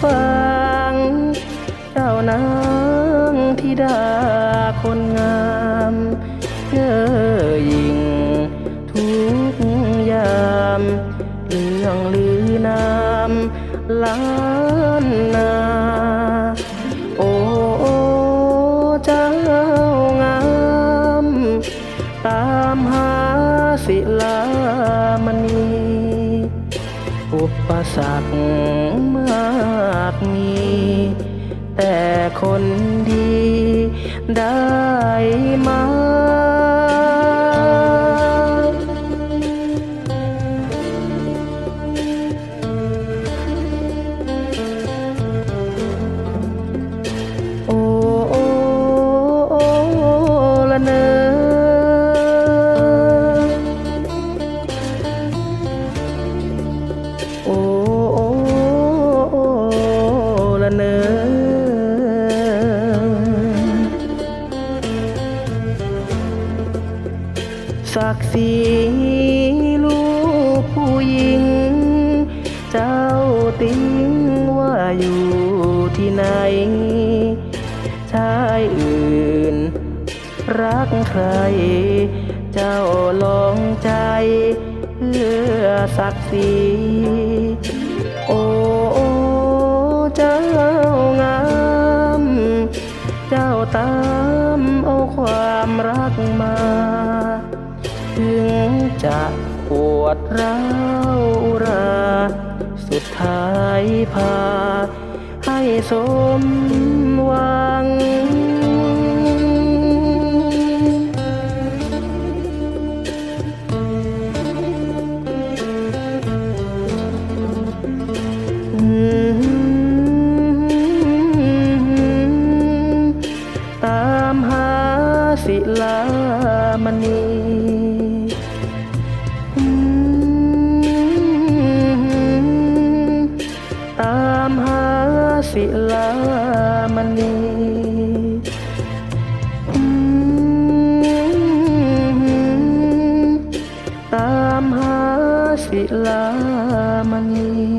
ฟางเจ้านางธิดาคนงามเย่อหญิงทุกยามเรื่องลือนามล้านนา โอ้โอเจ้างาม ตามหาศิลามณี อุปสรรคมากมี แต่คนดีได้มา โอ้โอ้โอละเนอศักดิ์ศรีลูกผู้หญิง เจ้าติ้งว่าอยู่ที่ไหน ชายอื่น รักใคร เจ้าลองใจ พื่อศักดิ์ศรีโอ้โอ้เจ้างาม เจ้าตามเอาความรักมา ถึงจะปวดร้าวรา สุดท้ายพา ให้สมหวัง ศิลามณีตามหาศิลามณี